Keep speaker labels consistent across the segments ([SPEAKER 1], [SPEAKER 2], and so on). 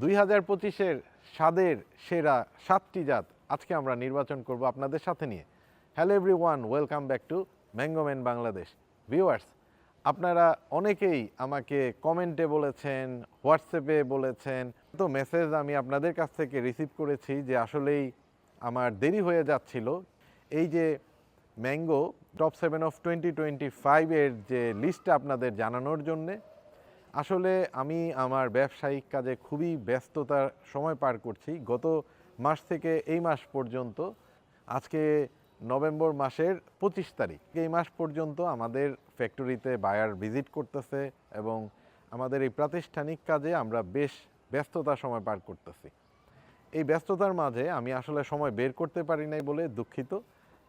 [SPEAKER 1] দুই হাজার পঁচিশের স্বাদের সেরা সাতটি জাত আজকে আমরা নির্বাচন করব আপনাদের সাথে নিয়ে। Hello everyone welcome back to Mangoman Bangladesh viewers আপনারা অনেকেই আমাকে কমেন্টে বলেছেন হোয়াটসঅ্যাপে বলেছেন। তো মেসেজ আমি আপনাদের কাছ থেকে রিসিভ করেছি যে আসলেই আমার দেরি হয়ে যাচ্ছিল। এই যে mango top seven of twenty twenty ফাইভের যে লিস্টটা আপনাদের জানানোর জন্যে আসলে আমি আমার ব্যবসায়িক কাজে খুবই ব্যস্ততার সময় পার করছি। গত মাস থেকে এই মাস পর্যন্ত, আজকে নভেম্বর মাসের পঁচিশ তারিখ, এই মাস পর্যন্ত আমাদের ফ্যাক্টরিতে বায়ার ভিজিট করতেছে এবং আমাদের এই প্রাতিষ্ঠানিক কাজে আমরা বেশ ব্যস্ততা সময় পার করতেছি। এই ব্যস্ততার মাঝে আমি আসলে সময় বের করতে পারি নাই বলে দুঃখিত,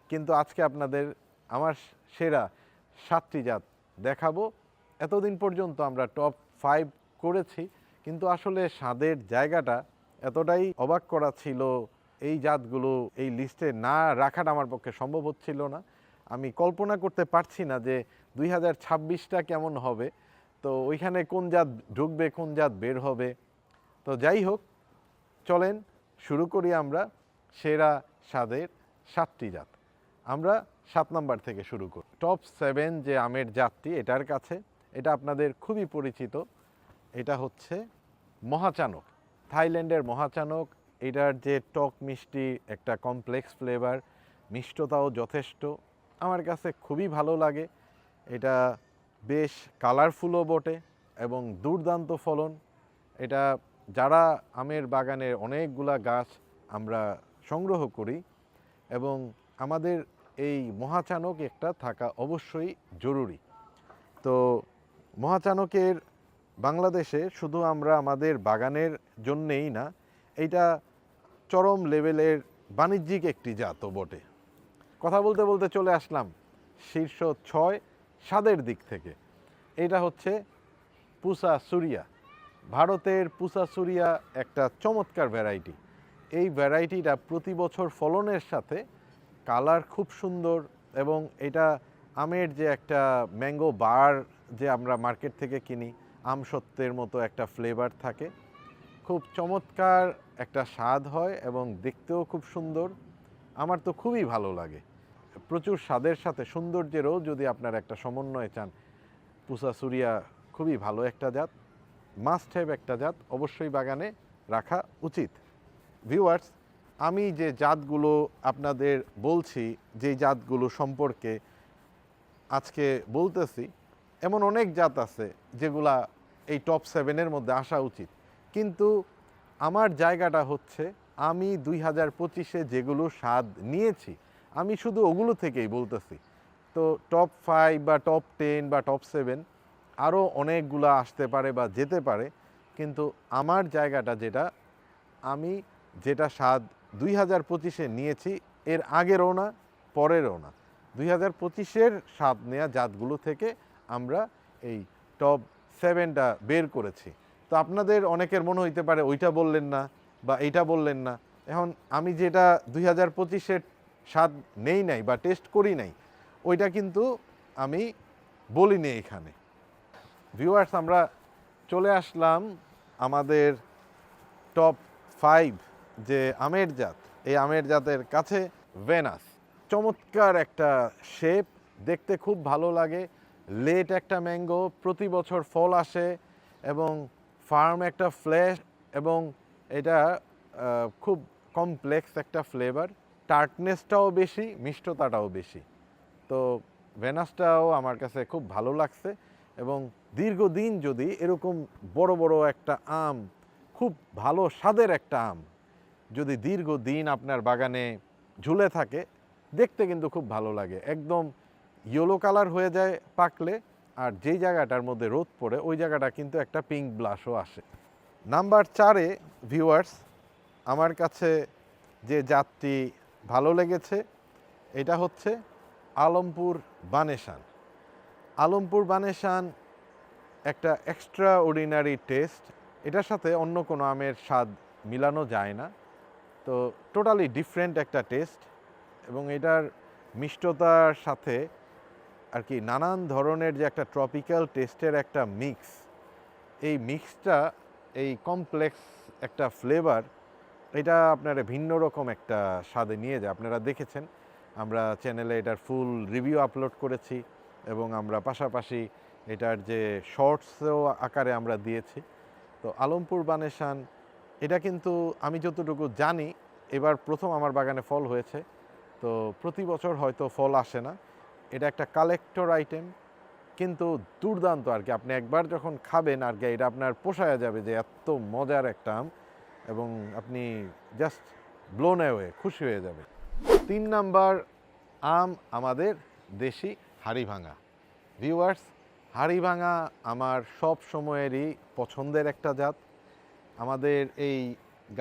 [SPEAKER 1] কিন্তু আজকে আপনাদের আমার সেরা সাতটি জাত দেখাবো। এতদিন পর্যন্ত আমরা টপ ফাইভ করেছি, কিন্তু আসলে স্বাদের জায়গাটা এতটাই অবাক করা ছিল, এই জাতগুলো এই লিস্টে না রাখাটা আমার পক্ষে সম্ভব হচ্ছিল না। আমি কল্পনা করতে পারছি না যে দুই হাজার ছাব্বিশটা কেমন হবে, তো ওইখানে কোন জাত ঢুকবে, কোন জাত বের হবে। তো যাই হোক, চলেন শুরু করি আমরা সেরা স্বাদের সাতটি জাত। আমরা সাত নাম্বার থেকে শুরু করি। টপ সেভেন যে আমের জাতটি, এটার কাছে এটা আপনাদের খুবই পরিচিত। এটা হচ্ছে মহাচানক। থাইল্যান্ডের মহাচানক, এটার যে টক মিষ্টি একটা কমপ্লেক্স ফ্লেভার মিষ্টতাও যথেষ্ট। আমার কাছে খুবই ভালো লাগে। এটা বেশ কালারফুলও বটে এবং দুর্দান্ত ফলন। এটা যারা আমের বাগানের অনেকগুলা গাছ আমরা সংগ্রহ করি এবং আমাদের এই মহাচানক একটা থাকা অবশ্যই জরুরি। তো মহাচানকের বাংলাদেশে শুধু আমরা আমাদের বাগানের জন্যেই না, এইটা চরম লেভেলের বাণিজ্যিক একটি জাতও বটে। কথা বলতে বলতে চলে আসলাম শীর্ষ ছয় স্বাদের দিক থেকে। এটা হচ্ছে পুসা সুরিয়া। ভারতের পুসা সুরিয়া একটা চমৎকার ভ্যারাইটি এই ভ্যারাইটিটা প্রতি বছর ফলনের সাথে কালার খুব সুন্দর এবং এটা আমের যে একটা ম্যাঙ্গো বার যে আমরা মার্কেট থেকে কিনি, আম সত্যের মতো একটা ফ্লেভার থাকে। খুব চমৎকার একটা স্বাদ হয় এবং দেখতেও খুব সুন্দর। আমার তো খুবই ভালো লাগে। প্রচুর স্বাদের সাথে, সৌন্দর্যেরও যদি আপনার একটা সমন্বয় চান, পুসা সুরিয়া খুবই ভালো একটা জাত মাস্ট হ্যাভ একটা জাত, অবশ্যই বাগানে রাখা উচিত। ভিউয়ার্স আমি যে জাতগুলো আপনাদের বলছি যেই জাতগুলো সম্পর্কে আজকে বলতেছি এমন অনেক জাত আছে যেগুলা এই টপ সেভেনের মধ্যে আসা উচিত। কিন্তু আমার জায়গাটা হচ্ছে আমি দুই হাজার পঁচিশে যেগুলো স্বাদ নিয়েছি, আমি শুধু ওগুলো থেকেই বলতেছি। তো টপ ফাইভ বা টপ টেন বা টপ সেভেন আরও অনেকগুলো আসতে পারে বা যেতে পারে, কিন্তু আমার জায়গাটা যেটা, আমি যেটা স্বাদ দুই হাজার পঁচিশে নিয়েছি, এর আগেরও না, পরেরও না। দুই হাজার পঁচিশের স্বাদ নেওয়া জাতগুলো থেকে আমরা এই টপ সেভেনটা বের করেছি। তো আপনাদের অনেকের মনে হইতে পারে, ওইটা বললেন না বা এইটা বললেন না। এখন আমি যেটা দুই হাজার পঁচিশের স্বাদ নেই নাই বা টেস্ট করি নাই, ওইটা কিন্তু আমি বলিনি এখানে। ভিউয়ার্স আমরা চলে আসলাম আমাদের টপ ফাইভ যে আমের জাত। এই আমের জাতের কাছে ভেনাস চমৎকার একটা শেপ দেখতে খুব ভালো লাগে। লেট একটা ম্যাঙ্গো প্রতি বছর ফল আসে এবং ফার্ম একটা ফ্লেশ এবং এটা খুব কমপ্লেক্স একটা ফ্লেভার টার্টনেসটাও বেশি, মিষ্টতাটাও বেশি। তো ভেনাসটাও আমার কাছে খুব ভালো লাগছে এবং দীর্ঘদিন যদি এরকম বড় বড় একটা আম, খুব ভালো স্বাদের একটা আম যদি দীর্ঘদিন আপনার বাগানে ঝুলে থাকে, দেখতে কিন্তু খুব ভালো লাগে। একদম ইয়েলো কালার হয়ে যায় পাকলে, আর যেই জায়গাটার মধ্যে রোদ পড়ে, ওই জায়গাটা কিন্তু একটা পিঙ্ক ব্লাশও আসে। নাম্বার চারে ভিউয়ার্স আমার কাছে যে জাতটি ভালো লেগেছে, এটা হচ্ছে আলমপুর বানেশান। আলমপুর বানেশান একটা এক্সট্রা অর্ডিনারি টেস্ট এটার সাথে অন্য কোনো আমের স্বাদ মিলানো যায় না। তো টোটালি ডিফারেন্ট একটা টেস্ট এবং এটার মিষ্টতার সাথে আর কি, নানান ধরনের যে একটা ট্রপিক্যাল টেস্টের একটা মিক্স এই মিক্সটা এই কমপ্লেক্স একটা ফ্লেভার এটা আপনারা ভিন্ন রকম একটা স্বাদে নিয়ে যায়। আপনারা দেখেছেন, আমরা চ্যানেলে এটার ফুল রিভিউ আপলোড করেছি এবং আমরা পাশাপাশি এটার যে শর্টসও আকারে আমরা দিয়েছি। তো আলমপুর বানেশান, এটা কিন্তু আমি যতটুকু জানি, এবার প্রথম আমার বাগানে ফল হয়েছে। তো প্রতি বছর হয়তো ফল আসে না। এটা একটা কালেক্টর আইটেম কিন্তু দুর্দান্ত আর কি। আপনি একবার যখন খাবেন আর কি, এটা আপনার পোষায় যাবে যে এত মজার একটা আম এবং আপনি জাস্ট ব্লোন অ্যাওয়ে খুশি হয়ে যাবে তিন নাম্বার আম আমাদের দেশি হাড়িভাঙা। ভিউয়ার্স হাড়িভাঙা আমার সব সময়েরই পছন্দের একটা জাত। আমাদের এই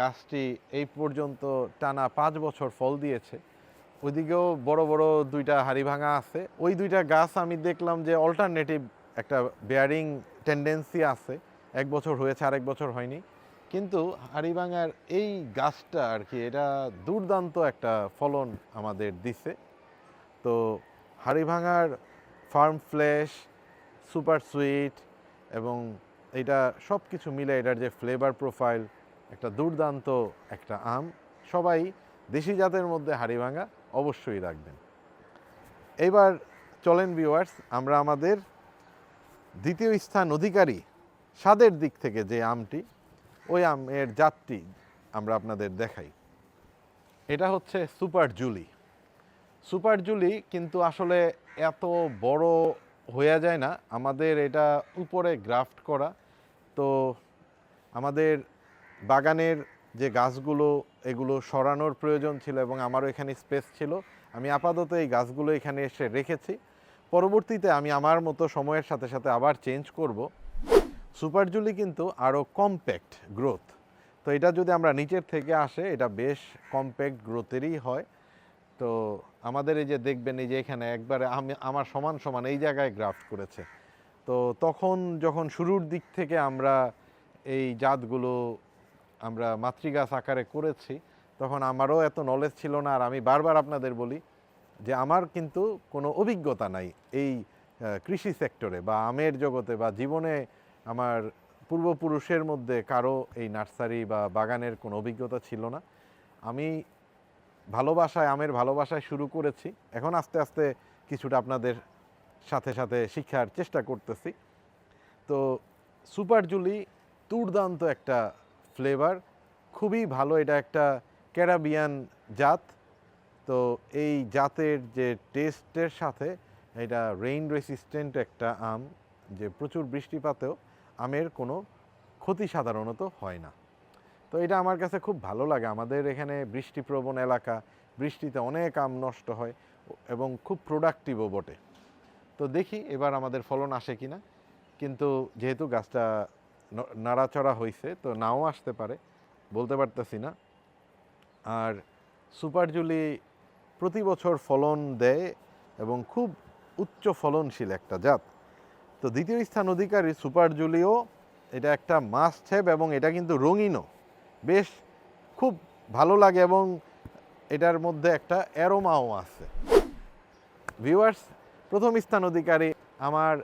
[SPEAKER 1] গাছটি এই পর্যন্ত টানা পাঁচ বছর ফল দিয়েছে। ওইদিকেও বড় বড় দুইটা হাড়িভাঙা আছে। ওই দুইটা গাছ আমি দেখলাম যে অল্টারনেটিভ একটা বেয়ারিং টেন্ডেন্সি আছে। এক বছর হয়েছে, আরেক বছর হয়নি। কিন্তু হাড়িভাঙার এই গাছটা আর কি, এটা দুর্দান্ত একটা ফলন আমাদের দিছে। তো হাড়িভাঙার ফার্ম ফ্লেশ সুপার সুইট এবং এটা সব কিছু মিলে এটার যে ফ্লেভার প্রোফাইল একটা দুর্দান্ত একটা আম। সবাই দেশি জাতের মধ্যে হাড়িভাঙা অবশ্যই রাখবেন। এবার চলেন ভিউয়ার্স আমরা আমাদের দ্বিতীয় স্থান অধিকারী স্বাদের দিক থেকে যে আমটি, ওই আমের জাতটি আমরা আপনাদের দেখাই। এটা হচ্ছে সুপার জুলি। সুপার জুলি কিন্তু আসলে এত বড় হয়ে যায় না, আমাদের এটা উপরে গ্রাফট করা। তো আমাদের বাগানের যে গাছগুলো এগুলো সরানোর প্রয়োজন ছিল এবং আমারও এখানে স্পেস ছিল। আমি আপাতত এই গাছগুলো এখানে এসে রেখেছি। পরবর্তীতে আমি আমার মতো সময়ের সাথে সাথে আবার চেঞ্জ করব। সুপার জুলি কিন্তু আরও কম্প্যাক্ট গ্রোথ তো এটা যদি আমরা নিচের থেকে আসে, এটা বেশ কম্প্যাক্ট গ্রোথেরই হয়। তো আমাদের এই যে দেখবেন, এই যে এখানে একবারে আমি, আমার সমান সমান এই জায়গায় গ্রাফট করেছে। তো তখন যখন শুরুর দিক থেকে আমরা এই জাতগুলো আমরা মাতৃগাছ আকারে করেছি, তখন আমারও এত নলেজ ছিল না। আর আমি বারবার আপনাদের বলি যে আমার কিন্তু কোনো অভিজ্ঞতা নাই এই কৃষি সেক্টরে বা আমের জগতে বা জীবনে আমার পূর্বপুরুষের মধ্যে কারও এই নার্সারি বা বাগানের কোনো অভিজ্ঞতা ছিল না। আমি ভালোবাসায়, আমের ভালোবাসায় শুরু করেছি। এখন আস্তে আস্তে কিছুটা আপনাদের সাথে সাথে শিক্ষার চেষ্টা করতেছি। তো সুপার জুলি দুর্দান্ত একটা ফ্লেভার খুবই ভালো। এটা একটা ক্যারাবিয়ান জাত। তো এই জাতের যে টেস্টের সাথে এটা রেইন রেসিস্ট্যান্ট একটা আম, যে প্রচুর বৃষ্টিপাতেও আমের কোনো ক্ষতি সাধারণত হয় না। তো এটা আমার কাছে খুব ভালো লাগে। আমাদের এখানে বৃষ্টিপ্রবণ এলাকা, বৃষ্টিতে অনেক আম নষ্ট হয় এবং খুব প্রোডাক্টিভও বটে। তো দেখি এবার আমাদের ফলন আসে কিনা। কিন্তু যেহেতু গাছটা ন- নাড়াচড়া হয়েছে তো নাও আসতে পারে, বলতে পারতেছি না। আর সুপার জুলি প্রতি বছর ফলন দেয় এবং খুব উচ্চ ফলনশীল একটা জাত। তো দ্বিতীয় স্থান অধিকারী সুপার জুলিও এটা একটা মাস্ট হ্যাভ এবং এটা কিন্তু রঙিনও। বেশ খুব ভালো লাগে এবং এটার মধ্যে একটা অ্যারোমাও আছে। ভিউয়ার্স, প্রথম স্থান অধিকারী আমার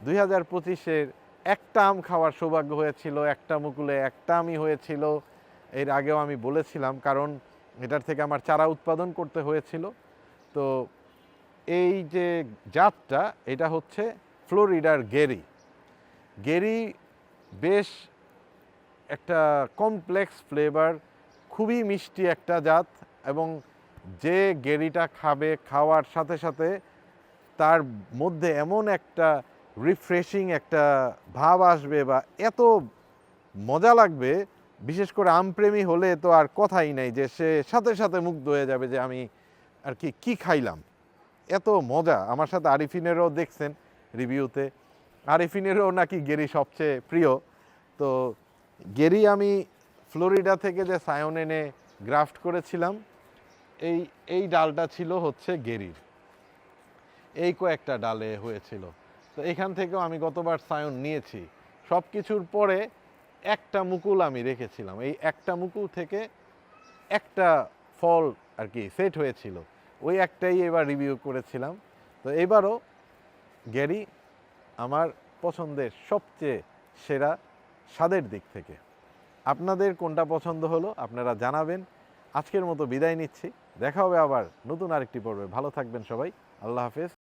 [SPEAKER 1] দুই হাজার পঁচিশের একটা আম খাওয়ার সৌভাগ্য হয়েছিল, একটা মুকুলে একটা আমই হয়েছিল। এর আগেও আমি বলেছিলাম, কারণ এটার থেকে আমার চারা উৎপাদন করতে হয়েছিল। তো এই যে জাতটা, এটা হচ্ছে ফ্লোরিডার গেরি। গেরি বেশ একটা কমপ্লেক্স ফ্লেভার, খুবই মিষ্টি একটা জাত এবং যে গেরিটা খাবে, খাওয়ার সাথে সাথে তার মধ্যে এমন একটা রিফ্রেশিং একটা ভাব আসবে বা এত মজা লাগবে, বিশেষ করে আমপ্রেমী হলে তো আর কথাই নাই যে সে সাথে সাথে মুগ্ধ হয়ে যাবে যে আমি আর কি কি খাইলাম। এত মজা। আমার সাথে আরিফিনেরও দেখছেন রিভিউতে। আরিফিনেরও নাকি গেরি সবচেয়ে প্রিয়। তো গেরি আমি ফ্লোরিডা থেকে যে সায়ন এনে গ্রাফট করেছিলাম, এই এই ডালটা ছিল হচ্ছে গেরির। এই কয়েকটা ডালে হয়েছিল। তো এখান থেকেও আমি গতবার সায়ন নিয়েছি। সব কিছুর পরে একটা মুকুল আমি রেখেছিলাম। এই একটা মুকুল থেকে একটা ফল আর কি সেট হয়েছিল। ওই একটাই এবার রিভিউ করেছিলাম। তো এবারও গ্যারি আমার পছন্দের সবচেয়ে সেরা স্বাদের দিক থেকে। আপনাদের কোনটা পছন্দ হলো আপনারা জানাবেন। আজকের মতো বিদায় নিচ্ছি। দেখা হবে আবার নতুন আরেকটি পর্বে। ভালো থাকবেন সবাই। আল্লাহ হাফেজ।